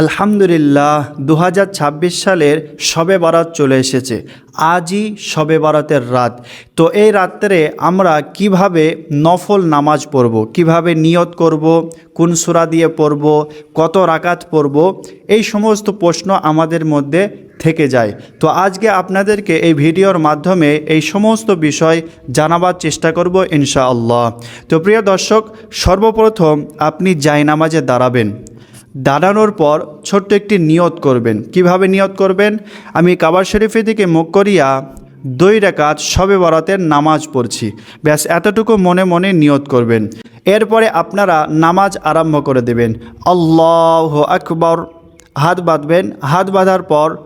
আলহামদুলিল্লাহ দু হাজার ছাব্বিশ সালের সবে বারাত চলে এসেছে। আজই সবে বারাতের রাত। তো এই রাত্রে আমরা কীভাবে নফল নামাজ পড়ব, কীভাবে নিয়ত করব, কোন সুরা দিয়ে পড়ব, কত রাকাত পড়ব, এই সমস্ত প্রশ্ন আমাদের মধ্যে থেকে যায়। তো আজকে আপনাদেরকে এই ভিডিওর মাধ্যমে এই সমস্ত বিষয় জানাবার চেষ্টা করব ইনশাআল্লাহ। তো প্রিয় দর্শক, সর্বপ্রথম আপনি জায়নামাজে দাঁড়াবেন। দাঁড়ানোর পর ছোট্ট একটি নিয়ত করবেন। কীভাবে নিয়ত করবেন? আমি কাবার শরীফে থেকে মুখ করিয়া দুই রেখাত সবে বরাতের নামাজ পড়ছি। ব্যাস, এতটুকু মনে মনে নিয়ত করবেন। এরপরে আপনারা নামাজ আরম্ভ করে দেবেন। আল্লাহ আকবর। হাত বাঁধবেন। হাত বাঁধার পর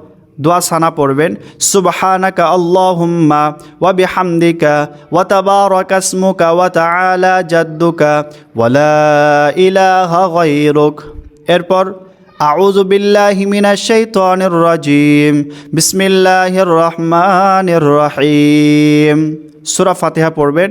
দোয়া সানা পড়বেন। সুবহানাকা আল্লাহুম্মা ওয়া বিহামদিকা ওয়া তাবারাকা ইসমুকা ওয়া তাআলা জাদ্দুকা ওয়া লা ইলাহা গায়রুক। এরপর আউযু বিল্লাহি মিনাশ শাইতানির রাজিম। বিসমিল্লাহির রহমানির রহিম। সূরা ফাতিহা পড়বেন।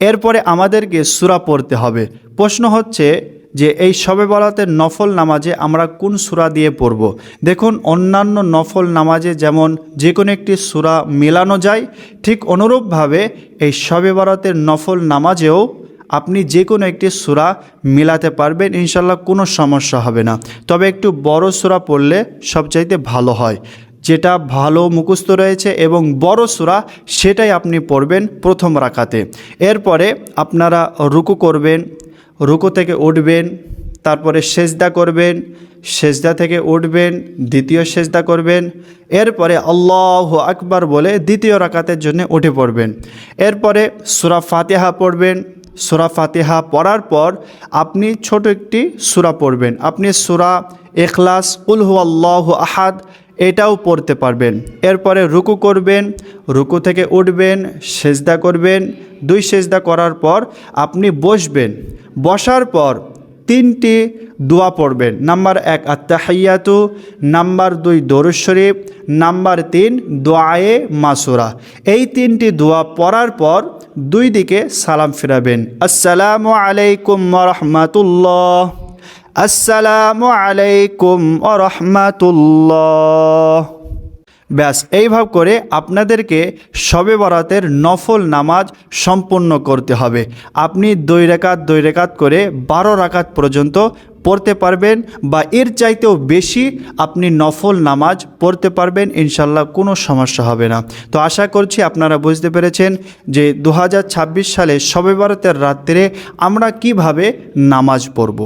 এরপরে আমাদেরকে সুরা পড়তে হবে। প্রশ্ন হচ্ছে যে এই শবে বরাতের নফল নামাজে আমরা কোন সূরা দিয়ে পড়ব? দেখুন, অন্যান্য নফল নামাজে যেমন যে কোনো একটি সূরা মেলানো যায়, ঠিক অনুরূপভাবে এই শবে বরাতের নফল নামাজেও আপনি যে কোনো একটি সূরা মেলাতে পারবেন ইনশাল্লাহ কোনো সমস্যা হবে না। তবে একটু বড় সূরা পড়লে সবচাইতে ভালো হয়। যেটা ভালো মুখস্থ রয়েছে এবং বড় সুরা, সেটাই আপনি পড়বেন প্রথম রাখাতে এরপরে আপনারা রুকু করবেন, রুকু থেকে উঠবেন, তারপরে সেজদা করবেন, সেজদা থেকে উঠবেন, দ্বিতীয় সেজদা করবেন, এরপরে আল্লাহ আকবার বলে দ্বিতীয় রাকাতের জন্য উঠে পড়বেন। এরপরে সুরা ফাতিহা পড়বেন, সুরা ফাতিহা পড়ার পর আপনি ছোট একটি সুরা পড়বেন। আপনি সুরা এখলাস উলহু আল্লাহ আহাদ এটাও পড়তে পারবেন। এরপরে রুকু করবেন, রুকু থেকে উঠবেন, সেজদা করবেন। দুই সেজদা করার পর আপনি বসবেন। বসার পর তিনটি দোয়া পড়বেন। নাম্বার এক আত্মাহাইয়াতু নাম্বার দুই, দরুদ শরীফ। নাম্বার তিন, দোয়ায়ে মাসুরা। এই তিনটি দোয়া পড়ার পর দুই দিকে সালাম ফিরাবেন। আসসালামু আলাইকুম রহমাতুল্লাহ। আসসালামু আলাইকুম ও রহমাতুল্লাহ ব্যাস এইভাবে করে আপনাদেরকে শবে বরাতের নফল নামাজ সম্পূর্ণ করতে হবে। আপনি দুই রেখাত দুই রেখাত করে বারো রাকাত পর্যন্ত পড়তে পারবেন বা এর চাইতেও বেশি আপনি নফল নামাজ পড়তে পারবেন ইনশাল্লাহ কোনো সমস্যা হবে না। তো আশা করছি আপনারা বুঝতে পেরেছেন যে দু হাজার ছাব্বিশ সালে শবে বরাতের রাত্রে আমরা কীভাবে নামাজ পড়ব।